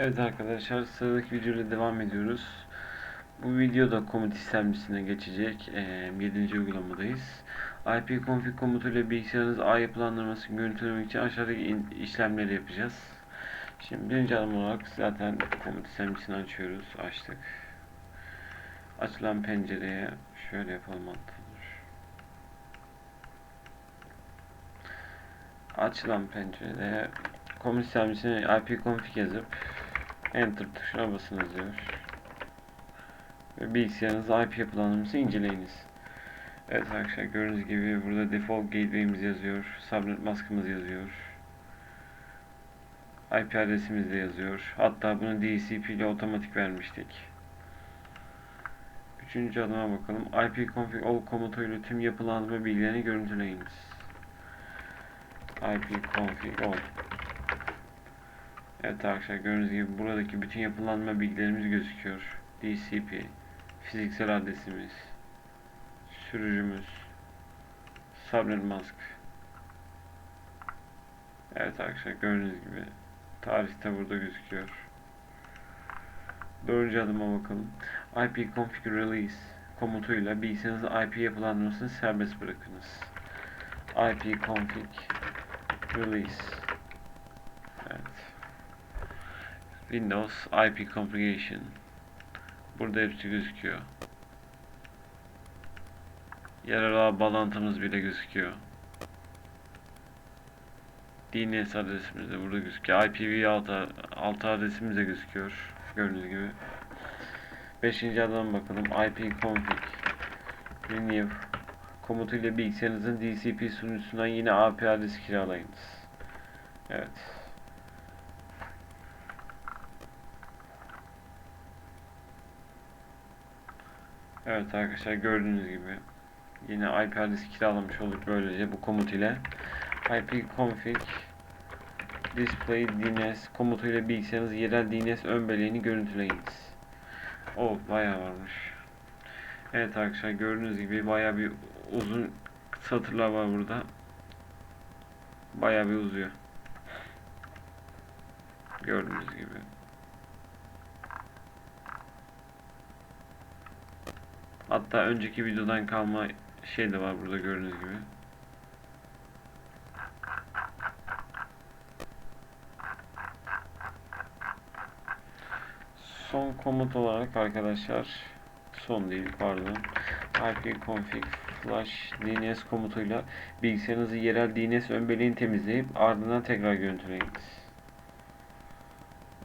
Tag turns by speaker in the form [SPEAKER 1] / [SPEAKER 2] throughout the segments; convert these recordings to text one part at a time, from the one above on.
[SPEAKER 1] Evet arkadaşlar sıradaki videoyla devam ediyoruz. Bu videoda komut işlemcisine geçecek. Ee, 7. uygulamadayız. ipconfig komutuyla bilgisayarınız A yapılandırmasını görüntülemek için aşağıdaki işlemleri yapacağız. Şimdi birinci adım olarak zaten komut işlemcisini açıyoruz. Açtık. Açılan pencereye şöyle yapalım hatta. Açılan pencerede komut işlemcisine ipconfig yazıp Enter tuşuna basınız diyor. Ve bilgisayarınızda IP yapılandırmasını inceleyiniz. Evet arkadaşlar gördüğünüz gibi burada default gateway'imiz yazıyor. Subnet maskımız yazıyor. IP adresimiz de yazıyor. Hatta bunu DCP ile otomatik vermiştik. Üçüncü adıma bakalım. ipconfig all komutuyla tüm yapılandırma bilgilerini görüntüleyiniz. ipconfig all Evet arkadaşlar gördüğünüz gibi buradaki bütün yapılanma bilgilerimiz gözüküyor. DCP, fiziksel adresimiz, sürücümüz, subnet mask. Evet arkadaşlar gördüğünüz gibi tarihte burada gözüküyor. Dördüncü adıma bakalım. ipconfig release komutuyla bilgisayarınızın IP yapılandırmasını serbest bırakınız. ipconfig release Evet. Windows IP Configuration Burada hepsi gözüküyor. Yerel ağ bağlantımız bile gözüküyor. DNS adresimiz de burada gözüküyor. IPv6 altı adresimiz de gözüküyor. Gördüğünüz gibi. Beşinci adıma bakalım. ipconfig renew komutuyla bilgisayarınızın DCP sunucusundan yine AP adresi kiralayınız. Evet. Evet arkadaşlar gördüğünüz gibi yine IP adresi kiralamış olduk böylece bu komut ile ipconfig display DNS komutuyla bilgisayarınız yerel DNS ön beleğini görüntüleyiniz. O bayağı varmış. Evet arkadaşlar gördüğünüz gibi bayağı bir uzun satırlar var burada. Bayağı bir uzuyor. Gördüğünüz gibi. Hatta önceki videodan kalma şey de var burada gördüğünüz gibi. Son komut olarak arkadaşlar son değil pardon ipconfig flash dns komutuyla bilgisayarınızı yerel DNS ön beleğini temizleyip ardından tekrar görüntüleyiniz.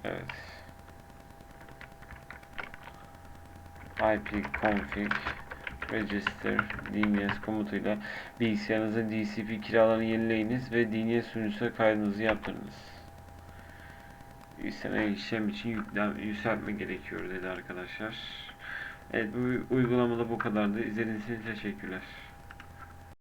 [SPEAKER 1] Evet. İpconfig register DNS komutuyla bilgisayarınızın DCP kiralarını yenileyiniz ve DNS sunucusuna kaydınızı yaptırınız. İstenen işlem için yüklem, yükseltme gerekiyor dedi arkadaşlar. Evet bu uygulamada bu kadardı. İzlediğiniz için teşekkürler.